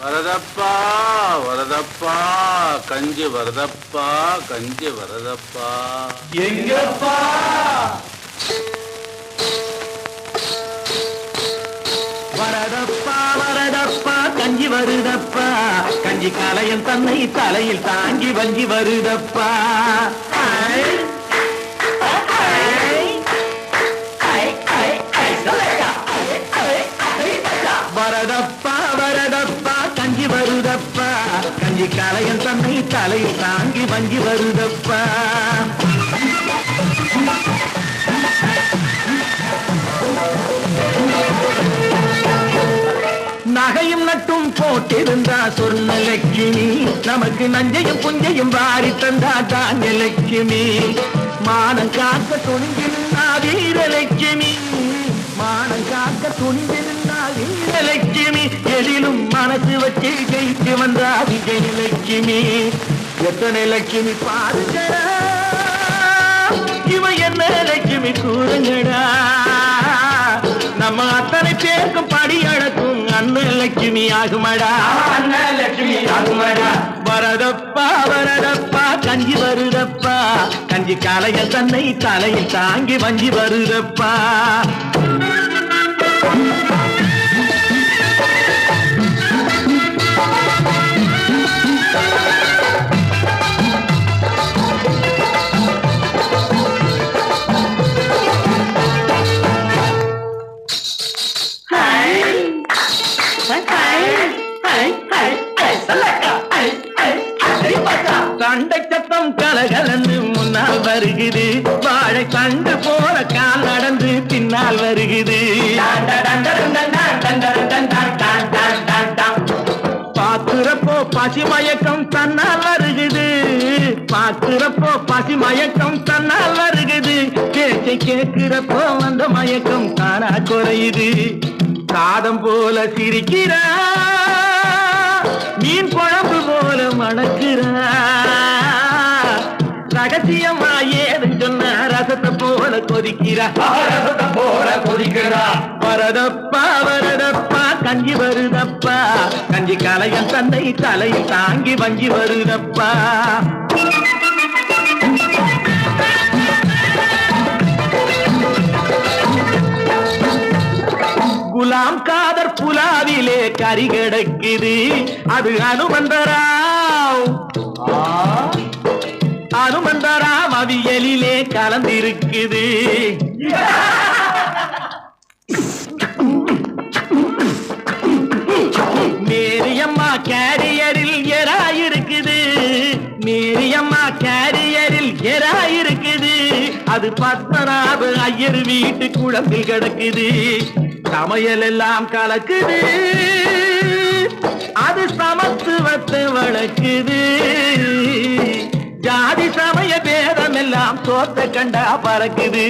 வரதப்பா வரதப்பா கஞ்சி வரதப்பா கஞ்சி வரதப்பா எங்கப்பா வரதப்பா வரதப்பா கஞ்சி வருதப்பா கஞ்சி கலையம் தன்னை தலையில் தாங்கி வஞ்சி வருதப்பா ஐ, ஐ, ஐ, ஐ, ஐ, சொல்லையா. வரதப்பா வரதப்பா கஞ்சி தன்னை தலையில் தாங்கி வங்கி வருதப்பா. நகையும் நட்டும் போட்டிருந்தா சொன்ன லட்சுமி. நமக்கு நஞ்சையும் புஞ்சையும் வாரி தந்தா தானிய லட்சுமி. மானம் காக்க துணிந்திருந்தா வீரலட்சுமி மானம் காக்க துணிந்திருந்தா வீரலட்சுமி எதிலும் மனசு வச்சு ஜெயிச்சு வந்தா விஜயலட்சுமி எத்தனை லட்சுமி பாருங்கடா. இவன் என்ன லட்சுமி கூறுங்கடா. நம்ம அத்தனை பேருக்கும் படி அழக்கும் அண்ணன் லட்சுமி ஆகுமடா. அண்ணன் லட்சுமி ஆகுமடா. வரதப்பா வரதப்பா கஞ்சி வருதப்பா. கஞ்சி கலைய தன்னை தலையில் தாங்கி வஞ்சி வருதப்பா. சண்டை சத்தம் கலகலந்து முன்னால் வருகுது வாழை தண்டு போல கால் நடந்து பின்னால் வருகுது பாக்குறப்போ பசி மயக்கம் தன்னால் வருகுது பாக்குறப்போ பசி மயக்கம் தன்னால் வருகுது பேச்சை கேட்கிறப்போ அந்த மயக்கம் தானா குறையுது காதம் போல சிரிக்கிறா மீன் குழம்பு போல மணக்கிறா. ரகசியமா ஏதுன்னு சொன்ன ரசத்தை போல கொதிக்கிறா. ரசத்தை போல கொதிக்கிறா வரதப்பா வரதப்பா கஞ்சி வருதப்பா. கஞ்சி கலையன் தந்தை தலையில் தாங்கி வஞ்சி வருதப்பா. கறி கிடக்குது. அது அனுமந்தராவ். அனுமந்தராம் அவியலிலே கலந்திருக்குது. மேரியம்மா கேரியரில் எரா இருக்குது மேரியம்மா கேரியரில் எரா இருக்குது அது பத்மநாப ஐயர் வீட்டு குழம்பில் கிடக்குது. சமையல் எல்லாம் கலக்குது. அது சமத்துவத்தை வளர்க்குது. ஜாதி சமய பேதம் எல்லாம் சோத்த கண்டா பறக்குது.